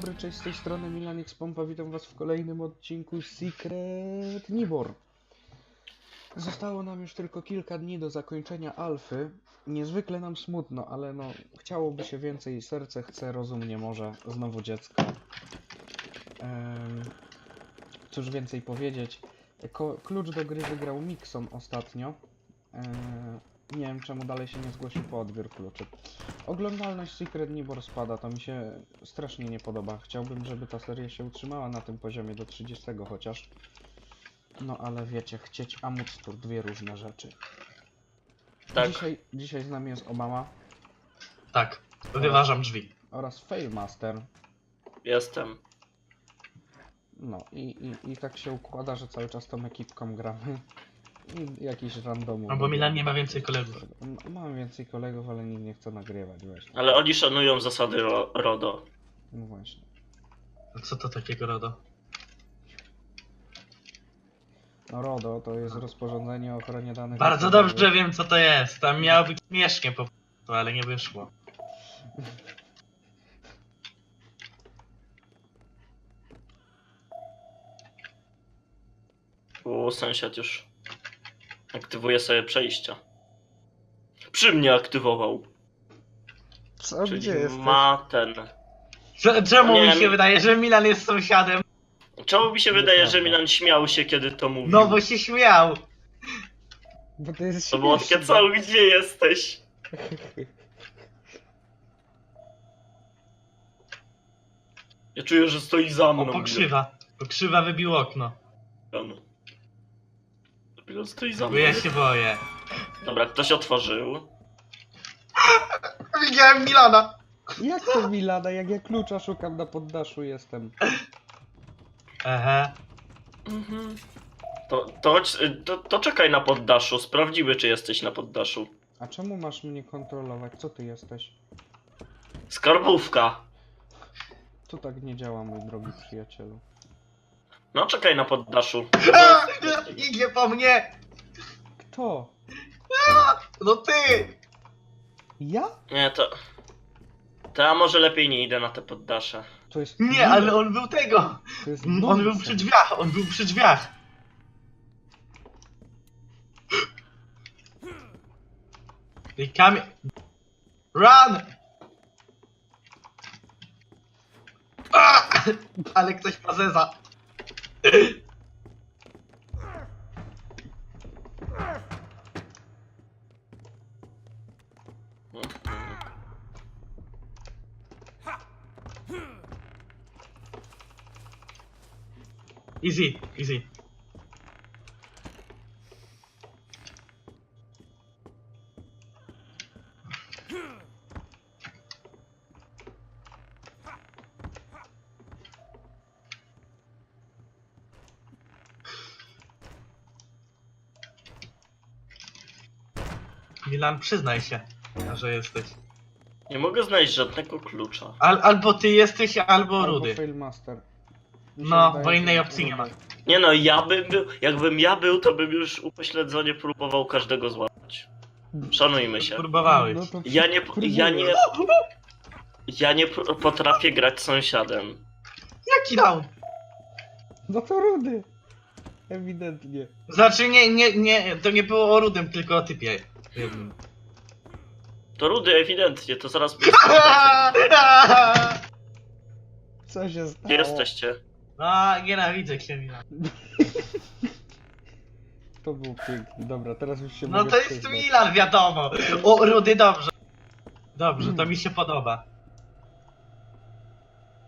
Dobry, cześć, z tej strony Milan Pompa, witam was w kolejnym odcinku Secret Nibor. Zostało nam już tylko kilka dni do zakończenia alfy. Niezwykle nam smutno, ale no, chciałoby się więcej, serce chce, rozum nie może, znowu dziecko. Em, cóż więcej powiedzieć, Ko klucz do gry wygrał Mixon ostatnio. Eee, nie wiem czemu dalej się nie zgłosił po odbiór kluczy. Oglądalność Secret Nibor spada, to mi się strasznie nie podoba. Chciałbym, żeby ta seria się utrzymała na tym poziomie do 30 chociaż. No ale wiecie, chcieć a móc to dwie różne rzeczy. Tak. Dzisiaj, dzisiaj z nami jest Obama Tak, wyważam drzwi. oraz Failmaster. Jestem. No i, i, i tak się układa, że cały czas tą ekipką gramy. I jakiś randomu. No bo Milan nie ma więcej kolegów. Mam więcej kolegów, ale nikt nie chce nagrywać właśnie. Ale oni szanują zasady ro RODO. No właśnie. A Co to takiego RODO? No RODO to jest rozporządzenie o ochronie danych. Bardzo osobowych. dobrze wiem co to jest. Tam miało być śmiesznie po prostu, ale nie wyszło. U sąsiad już aktywuje sobie przejścia. Przy mnie aktywował. Co, Czyli gdzie jest? ma ten. Cze- Czemu Nie, mi się mi- wydaje, że Milan jest sąsiadem? Czemu mi się wydaje, że. Milan śmiał się, kiedy to mówił? No bo się śmiał. Bo to jest To było śmieszne. takie, co, gdzie jesteś? Ja czuję, że stoi za O, mną. pokrzywa. Pokrzywa wybił okno. Milan. Stoi za Bo mną. ja się boję. Dobra, ktoś otworzył. Widziałem Milana. Jak to Milana? Jak ja klucza szukam na poddaszu jestem. Aha. Mhm. To, to, chodź, to, to czekaj na poddaszu, sprawdzimy czy jesteś na poddaszu. A czemu masz mnie kontrolować? Co ty jesteś? Skarbówka. To tak nie działa, mój drogi przyjacielu. No czekaj na poddaszu. A, Idzie po mnie. Kto? No ty. Ja? Nie, to... To ja może lepiej nie idę na te poddasze. To jest... Nie, ale on był tego. To jest On był przy drzwiach. On był przy drzwiach. Ty kamie... Run! A! Ale ktoś ma zeza. Easy, easy. Milan, przyznaj się, że jesteś. Nie mogę znaleźć żadnego klucza. Al, albo ty jesteś, albo Albo Rudy. Failmaster. Mi się No, wydaje, bo innej opcji nie ma. Nie no, ja bym był... Jakbym ja był, to bym już upośledzenie próbował każdego złapać. Szanujmy się. Próbowałeś. No to Ja nie... Ja nie... Ja nie potrafię grać z sąsiadem. Jaki down? No to rudy. Ewidentnie. Znaczy nie, nie, nie, to nie było o Rudym, tylko o typie. Jednym. To Rudy ewidentnie, to zaraz... Co się stało? Gdzie jesteście? A, nienawidzę cię, Milan. To było piękne. Dobra, teraz już się No mogę to jest przyznać. Milan, wiadomo. O, Rudy, dobrze. Dobrze, to mi się podoba.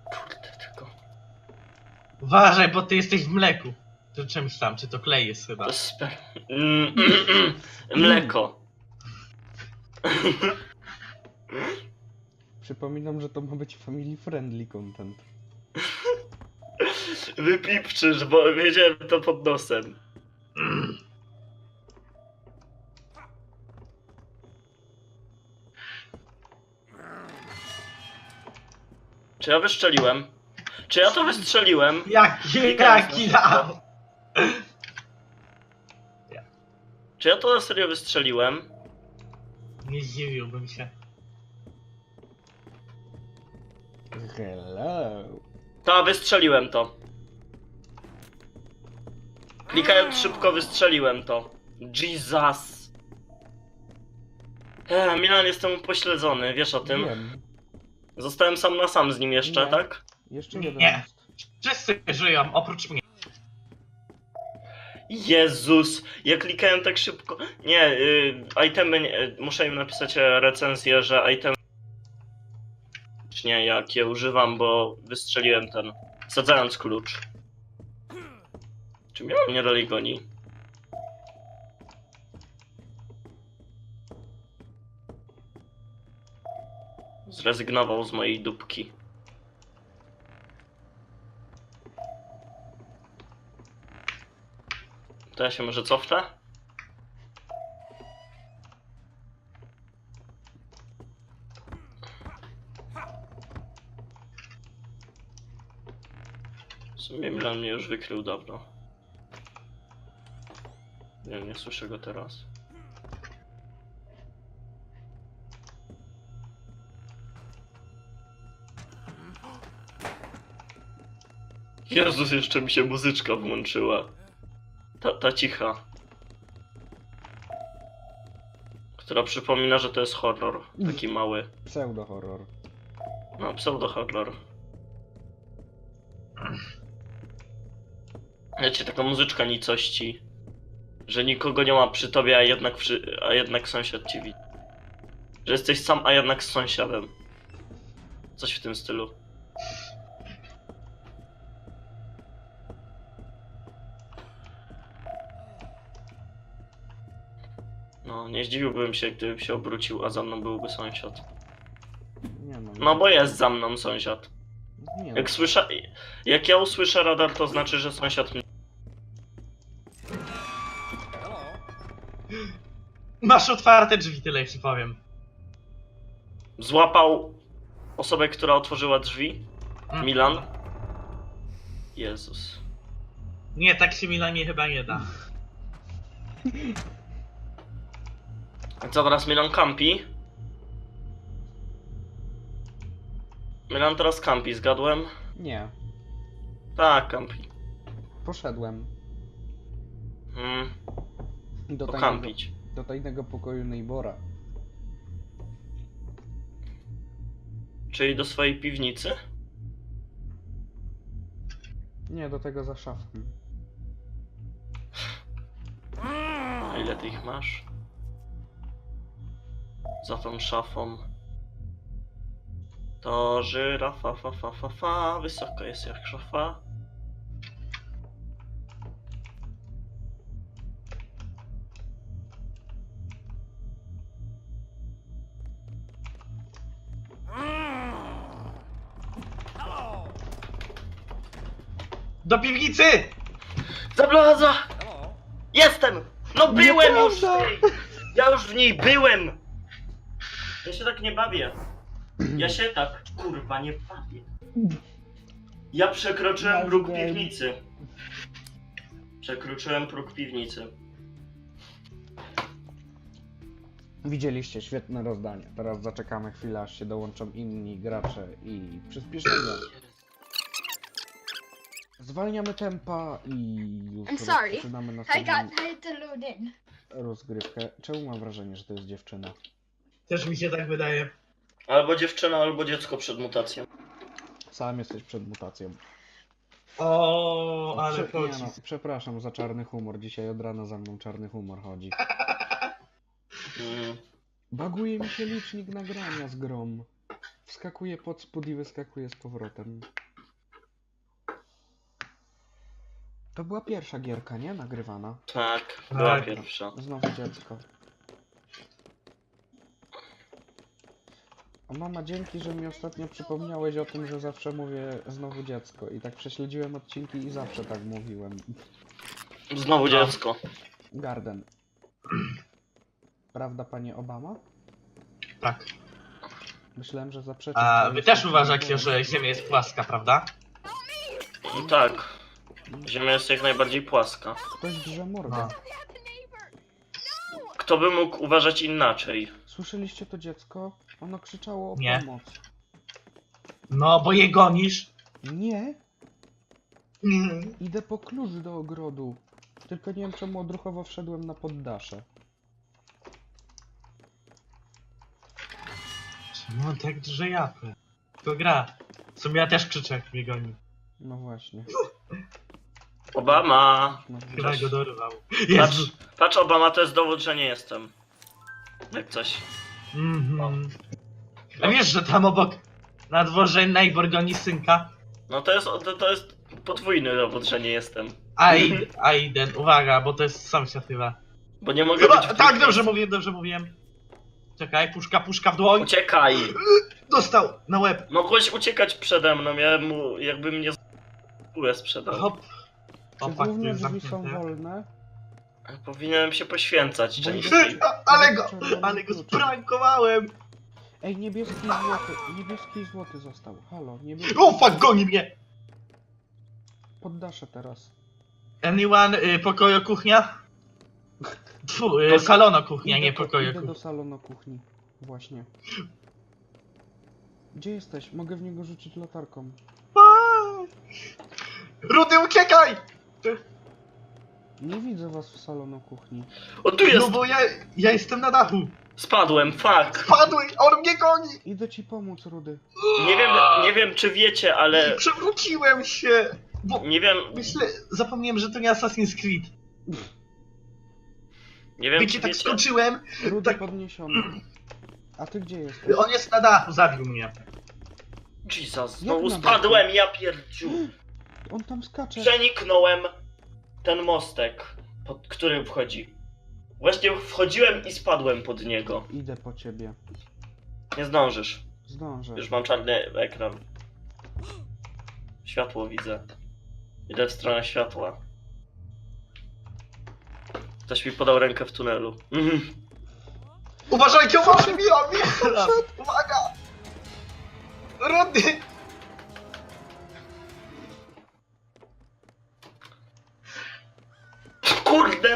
Kurde, tylko... Uważaj, bo ty jesteś w mleku. To czymś tam, czy to klej jest chyba. To jest sper... Mm, Mleko. Przypominam, że to ma być family friendly content. Wypipczysz, bo wiedziałem to pod nosem. Czy ja wystrzeliłem? Czy ja to wystrzeliłem? Jaki, jaki znowu. down? Czy ja to na serio wystrzeliłem? Nie zdziwiłbym się. Hello. Ta, wystrzeliłem to. Klikając szybko wystrzeliłem to. Jesus. E, Milan, jestem upośledzony, wiesz o tym? Wiem. Zostałem sam na sam z nim jeszcze, Nie. tak? Jeszcze Nie. jeden jest. Wszyscy żyją, oprócz mnie. Jezus, ja klikałem tak szybko. Nie, y, itemy, nie, muszę im napisać recenzję, że itemy... Nie, jak je używam, bo wystrzeliłem ten, wsadzając klucz. Czy mnie mnie dalej goni? Zrezygnował z mojej dupki. To ja się może cofnę? W sumie Milan mnie już wykrył dawno. Nie, nie słyszę go teraz. Jezus, jeszcze mi się muzyczka włączyła. Ta, ta cicha. Która przypomina, że to jest horror. Taki mały. Pseudo horror. No, pseudo-horror. Wiecie, taka muzyczka nicości. Że nikogo nie ma przy tobie, a jednak, przy, a jednak sąsiad ci widzi. Że jesteś sam, a jednak z sąsiadem. Coś w tym stylu. No, nie zdziwiłbym się, gdybym się obrócił, a za mną byłby sąsiad. Nie no. No bo jest za mną sąsiad. Nie no. Jak słyszę. Jak ja usłyszę radar, to znaczy, że sąsiad mnie. Masz otwarte drzwi, tyle ci powiem. Złapał osobę, która otworzyła drzwi. Mm. Milan. Jezus. Nie, tak się Milanie chyba nie da. Co teraz Milan kampi? Milan teraz kampi, zgadłem? Nie. Tak, kampi. Poszedłem. Hmm, Do tajnego, pokampić. do tajnego pokoju Neybora. Czyli do swojej piwnicy? Nie, do tego za szafką. A ile ty ich masz? Za tą szafą. To żyrafa, fa, fa, fa, fa, wysoka jest jak szafa. Do piwnicy! Zablaza! Jestem! No byłem już! w Nieprawda! niej! Ja już w niej byłem! Ja się tak nie bawię. Ja się tak, kurwa, nie bawię. Ja przekroczyłem próg piwnicy. Przekroczyłem próg piwnicy. Widzieliście świetne rozdanie. Teraz zaczekamy chwilę, aż się dołączą inni gracze i przyspieszenie. Zwalniamy tempa i już I'm sorry. rozpoczynamy I następną got I had to load in. rozgrywkę. Czemu mam wrażenie, że to jest dziewczyna? Też mi się tak wydaje. Albo dziewczyna, albo dziecko przed mutacją. Sam jesteś przed mutacją. O, ale Prze- nie chodzi. no, przepraszam za czarny humor. Dzisiaj od rana za mną czarny humor chodzi. Mm. Baguje mi się licznik nagrania z grom. Wskakuje pod spód i wyskakuje z powrotem. To była pierwsza gierka, nie? Nagrywana. Tak, była Tak. pierwsza. Znowu dziecko. O mama, dzięki, że mi ostatnio przypomniałeś o tym, że zawsze mówię znowu dziecko. I tak prześledziłem odcinki i zawsze tak mówiłem. Znowu No. dziecko. Garden. Prawda, panie Obama? Tak. Myślałem, że zaprzeczy. A wy też uważacie, że Ziemia jest płaska, prawda? No tak. Ziemia jest jak najbardziej płaska. Ktoś drze mordę. No. Kto by mógł uważać inaczej? Słyszeliście to dziecko? Ono krzyczało o Nie. pomoc. No, bo je gonisz. Nie, Mm. idę po klucz do ogrodu. Tylko nie wiem czemu odruchowo wszedłem na poddasze. Czemu on tak dużo japę? To gra. W sumie ja też krzyczę, jak mnie goni. No właśnie. Obama! No, Chyba go dorwał. Patrz, Jezu. patrz Obama, to jest dowód, że nie jestem. Jak coś. Mhm. A wiesz, że tam obok na dworze Neighbor goni synka? No to jest, to, to jest podwójny dowód, że nie jestem. Aid, Aiden, uwaga, bo to jest sąsiad chyba. Bo nie mogę Chyba, być w tak, dobrze mówiłem, dobrze mówiłem. Czekaj, puszka, puszka w dłoń. Uciekaj! Dostał na łeb. Mogłeś uciekać przede mną, ja mu, jakby mnie z sprzedał. Hop. Czy O, fuck, tu główne jest drzwi są zamknięte. wolne? Powinienem się poświęcać częściej. Ale go, ale go sprankowałem. Ej, niebieski i złoty. Niebieski i złoty został. Halo, niebieski. O, fuck, goni mnie. Poddaszę teraz. Anyone, y, pokoju kuchnia? Tfu, y, salono kuchnia, nie po- pokoju Idę do kuchnia. salonu kuchni. Właśnie. Gdzie jesteś? Mogę w niego rzucić latarką. Rudy, uciekaj! Nie widzę was w salonu kuchni. O, tu jest! No bo ja, ja jestem na dachu. Spadłem, fuck! Padły, on mnie goni. Idę ci pomóc, Rudy. Nie wiem, nie wiem czy wiecie, ale... Przewróciłem się. Bo Nie wiem, myślę, zapomniałem, że to nie Assassin's Creed. nie wiem Wiecie, czy tak wiecie... skoczyłem. Rudy Tak. podniesiony. A ty gdzie jesteś? On jest na dachu, zabił mnie. Jesus, Jak znowu na spadłem, ja pierdziu! On tam skacze. Przeniknąłem ten mostek, pod którym wchodzi. Właśnie wchodziłem i spadłem pod niego. Idę po ciebie. Nie zdążysz. Zdążę. Już mam czarny ekran. Światło widzę. Idę w stronę światła. Ktoś mi podał rękę w tunelu. Mhm. Uważajcie, uważaj, Mila, Mila! Uwaga! Rudy!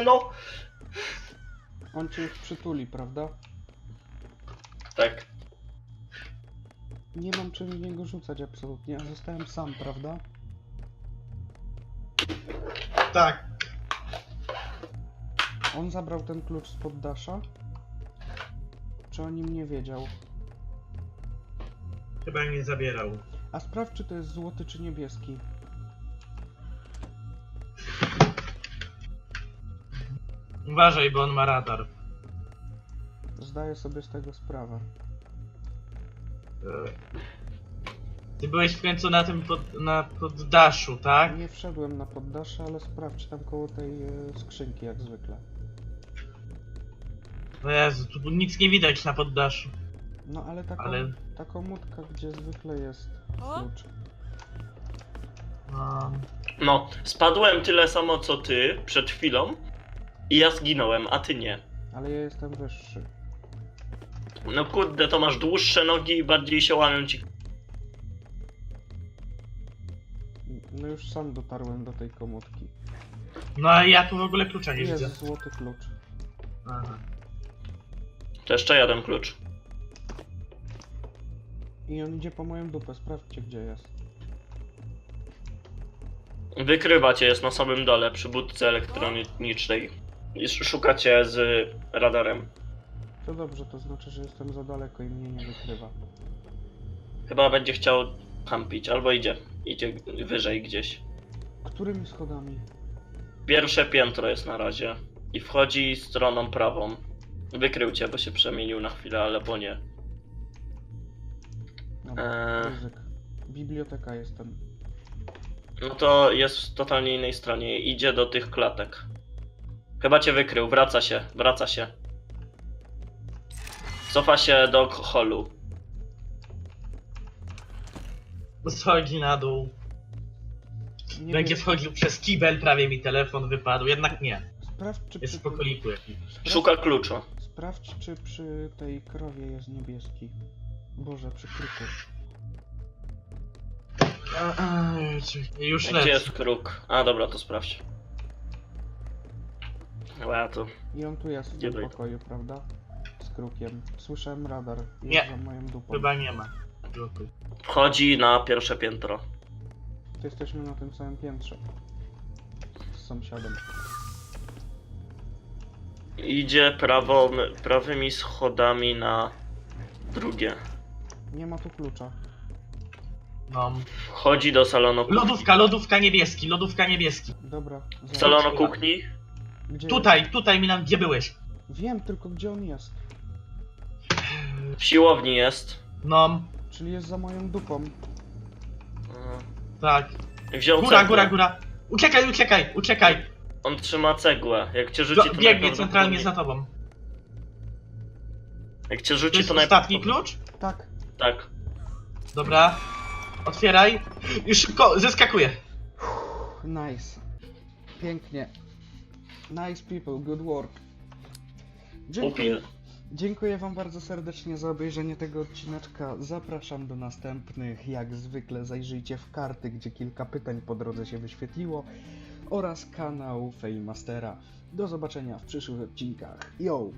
No! On cię już przytuli, prawda? Tak. Nie mam czym w niego rzucać absolutnie, a zostałem sam, prawda? Tak. On zabrał ten klucz z poddasza? Czy o nim nie wiedział? Chyba nie zabierał. A sprawdź, czy to jest złoty, czy niebieski. Uważaj, bo on ma radar. Zdaję sobie z tego sprawę. Ty byłeś w końcu na tym pod, na poddaszu, tak? Nie wszedłem na poddasze, ale sprawdź tam koło tej e, skrzynki, jak zwykle. No Jezu, tu nic nie widać na poddaszu. No ale taką, Ale- taką mutkę, gdzie zwykle jest klucz. No, No, spadłem tyle samo co ty przed chwilą i ja zginąłem, a ty nie. Ale ja jestem wyższy. No kurde, to masz dłuższe nogi i bardziej się łamią ci. No już sam dotarłem do tej komórki. no a ja tu w ogóle klucza nie widzę. Jest złoty klucz. Aha. To jeszcze jeden klucz. I on idzie po moją dupę, sprawdźcie gdzie jest. Wykrywa cię, jest na samym dole przy budce elektronicznej. Szukacie z radarem. To dobrze, to znaczy, że jestem za daleko i mnie nie wykrywa. Chyba będzie chciał kampić, albo idzie. Idzie wyżej gdzieś. Którymi schodami? Pierwsze piętro jest na razie. I wchodzi stroną prawą. Wykrył cię, bo się przemienił na chwilę, ale bo nie. Dobra, Eee. Biblioteka jestem. No to jest w totalnie innej stronie. Idzie do tych klatek. Chyba cię wykrył, wraca się, wraca się. Cofa się do holu. Schodzi na dół. Nie Będzie wiem, wchodził przez kibel, prawie mi telefon wypadł, jednak nie. Sprawdź, czy Jest przy, w pokoliku sprawdź, Szuka klucza. sprawdź, czy przy tej krowie jest niebieski. Boże, przy kruku. A, a, Już Gdzie lecę. jest kruk? A dobra, to sprawdź. Dobra, to. I on tu jest w tym dojdę? pokoju, prawda? Z krukiem. Słyszałem radar. Jest Nie. za moją dupą. Chyba nie ma. Wchodzi na pierwsze piętro. To jesteśmy na tym samym piętrze. Z sąsiadem. Idzie prawą, prawymi schodami na drugie. Nie ma tu klucza. No. Wchodzi do salonu kuchni. Lodówka, lodówka niebieski, lodówka niebieski. Dobra. Salonu kuchni? Gdzie Tutaj, tutaj Milan, gdzie byłeś? Wiem tylko gdzie on jest. W siłowni jest. No, Czyli jest za moją dupą. tak. Yy, Wziął Góra, cegłę. góra, góra. Uciekaj, uciekaj, uciekaj. On trzyma cegłę. Jak cię Do, rzuci, to biegnie najprawdopodobniej- centralnie za tobą. Jak cię To rzuci, jest to ostatni najprawdopodobniej- klucz? Tak. Tak. Dobra. Otwieraj. I szybko, zeskakuję. Nice. Pięknie. Nice people, good work. Dziękuję. Dziękuję Wam bardzo serdecznie za obejrzenie tego odcineczka. Zapraszam do następnych. Jak zwykle zajrzyjcie w karty, gdzie kilka pytań po drodze się wyświetliło oraz kanał Fejmastera. Do zobaczenia w przyszłych odcinkach. Yo!